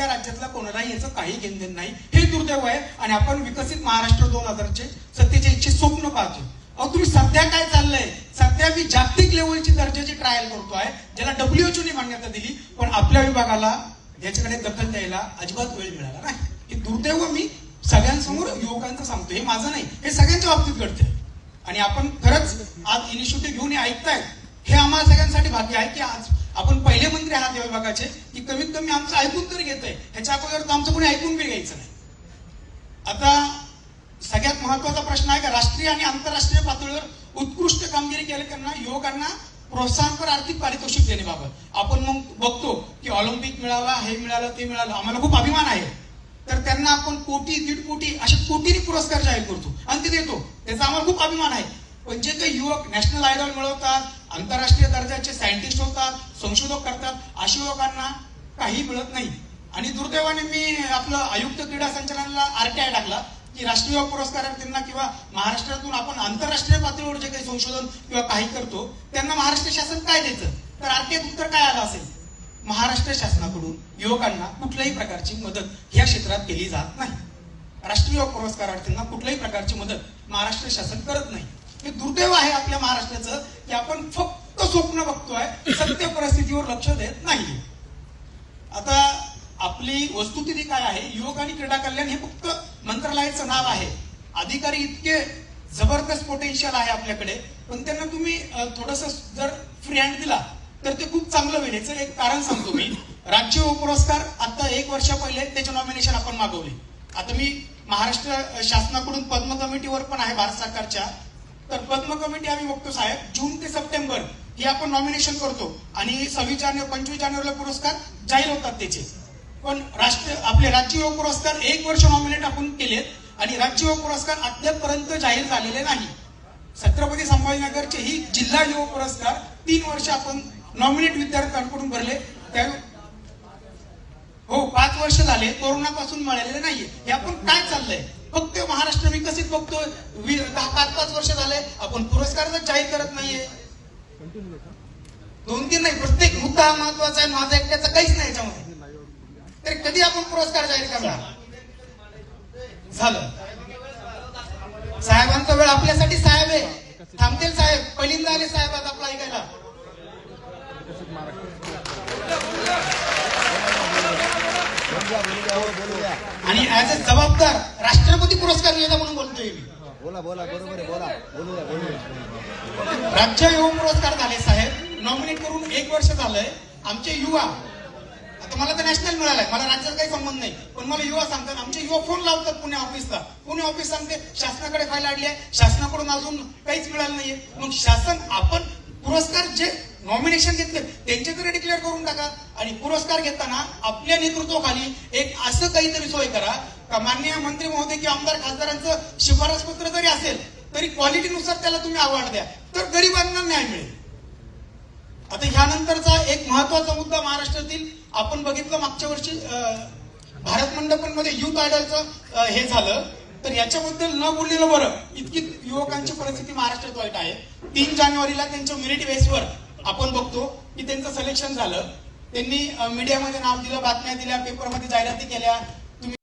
आपल्या राज्यातला कोणालाही याचं काही घेणदेण नाही. हे दुर्दैव आहे. आणि आपण विकसित महाराष्ट्र दोन हजारचे सत्तेचाळीसचे स्वप्न पाहतो अहो तुम्ही सध्या काय चाललंय? सध्या मी जागतिक लेवलची दर्जाची ट्रायल करतो आहे ज्याला डब्ल्यूएचओ ने मान्यता दिली पण आपल्या विभागाला याच्याकडे दखल द्यायला अजिबात वेळ मिळाला नाही. हे दुर्दैव मी सगळ्यांसमोर युवकांचं सांगतो हे माझं नाही. हे सगळ्यांच्या बाबतीत घडतंय. आणि आपण खरंच आज इनिशिएटिव्ह घेऊन हे ऐकताय हे आम्हाला सगळ्यांसाठी भाग्य आहे की आज आपण पहिले मंत्री आहात या विभागाचे की कमीत कमी आमचं ऐकून तरी घेतंय. ह्याच्या अगोदर तर आमचं कोणी ऐकून बी घ्यायचं नाही. आता सगळ्यात महत्त्वाचा प्रश्न आहे का राष्ट्रीय आणि आंतरराष्ट्रीय पातळीवर उत्कृष्ट कामगिरी केलेल्यांना युवकांना प्रोत्साहनपर आर्थिक पारितोषिक देण्याबाबत आपण मग बघतो की ऑलिम्पिक मिळाला हे मिळालं ते मिळालं. आम्हाला खूप अभिमान आहे. तर त्यांना आपण कोटी दीड कोटी असे कोटीने पुरस्कार जाहीर करतो. आणि ते देतो. त्याचा आम्हाला खूप अभिमान आहे. पण जे काही युवक नॅशनल आयडॉल मिळवतात आंतरराष्ट्रीय दर्जाचे सायंटिस्ट होतात संशोधक करतात अशा युवकांना काही मिळत नाही. आणि दुर्दैवाने मी आपलं आयुक्त क्रीडा संचालनाला आरटीआय टाकला की राष्ट्रीय पुरस्कार पुरस्कारार्थींना किंवा महाराष्ट्रातून आपण आंतरराष्ट्रीय पातळीवर जे काही संशोधन किंवा काही करतो त्यांना महाराष्ट्र शासन काय द्यायचं? तर आरटीआय उत्तर काय आलं असेल? महाराष्ट्र शासनाकडून युवकांना कुठल्याही प्रकारची मदत या क्षेत्रात केली जात नाही. राष्ट्रीय पुरस्कारार्थींना कुठल्याही प्रकारची मदत महाराष्ट्र शासन करत नाही. हे दुर्दैव आहे आपल्या महाराष्ट्राचं की आपण फक्त स्वप्न बघतोय सत्य परिस्थितीवर लक्ष देत नाही आता आपली वस्तुस्थिती काय आहे? युवक आणि क्रीडा कल्याण हे फक्त मंत्रालयाचं नाव आहे. अधिकारी इतके जबरदस्त पोटेन्शियल आहे आपल्याकडे पण त्यांना तुम्ही थोडस जर फ्री हँड दिला तर ते खूप चांगलं होईल याचं एक कारण सांगतो मी. राज्य युवा पुरस्कार आता एक वर्षा पहिले त्याचे नॉमिनेशन आपण मागवले. आता मी महाराष्ट्र शासनाकडून पद्म कमिटीवर पण आहे भारत सरकारच्या. तर पद्म कमिटी आम्ही बघतो साहेब. जून ते सप्टेंबर हे आपण नॉमिनेशन करतो. आणि सव्वीस जानेवारी पंचवीस जानेवारीला पुरस्कार जाहीर होतात त्याचे. पण राष्ट्र आपले राज्य युवा पुरस्कार एक वर्ष नॉमिनेट आपण केलेत आणि राज्य युवा पुरस्कार अद्यापपर्यंत जाहीर झालेले नाही. छत्रपती संभाजीनगरचे ही जिल्हा युवक पुरस्कार तीन वर्ष आपण नॉमिनेट विद्यार्थ्यांकडून भरले. त्या हो पाच वर्ष झाले. कोरोनापासून मिळालेले नाहीये. हे आपण काय चाललंय? फक्त महाराष्ट्र विकसित बघतोय. पाच वर्ष झाले आपण पुरस्कारच जाहीर करत नाहीये. दोन तीन नाही प्रत्येक मुद्दा हा महत्त्वाचा आहे माझा एकट्याचा काहीच नाही याच्यामध्ये. तर कधी आपण पुरस्कार जाहीर करणार? झालं. साहेबांचा वेळ आपल्यासाठी साहेब आहे. थांबतील साहेब. पहिल्यांदा आले साहेब आता आपला ऐकायला. आणि ऍज अ जबाबदार राष्ट्रपती पुरस्कार विजेता म्हणून बोला बोला बरोबर आहे बोला. राज्य युवा पुरस्कार झाले साहेब. नॉमिनेट करून एक वर्ष झालंय. आमचे युवा आता मला तर नॅशनल मिळालंय. मला राज्यात काही संबंध नाही. पण मला युवा सांगतात आमचे युवा फोन लावतात पुणे ऑफिसला पुणे ऑफिस सांगते शासनाकडे फाईल आडली आहे. शासनाकडून अजून काहीच मिळालं नाहीये. मग शासन आपण पुरस्कार जे नॉमिनेशन घेतले त्यांचे तरी डिक्लेअर करून टाका. आणि पुरस्कार घेताना आपल्या नेतृत्वाखाली एक असं काहीतरी सोय करा माननीय मंत्री महोदय किंवा आमदार खासदारांचं शिफारस पत्र जरी असेल तरी क्वालिटीनुसार त्याला तुम्ही अवॉर्ड द्या. तर गरिबांना न्याय मिळेल. आता ह्यानंतरचा एक महत्त्वाचा मुद्दा महाराष्ट्रातील आपण बघितलं मागच्या वर्षी भारत मंडपमध्ये युथ आयडलचं हे झालं. तर याच्याबद्दल न बोललेलं बरं. इतकी युवकांची परिस्थिती महाराष्ट्रात वाईट आहे. तीन जानेवारीला त्यांच्या मेरिट बेसवर आपण बघतो की त्यांचं सिलेक्शन झालं. त्यांनी मीडियामध्ये नाव दिलं बातम्या दिल्या पेपरमध्ये जाहिराती केल्या.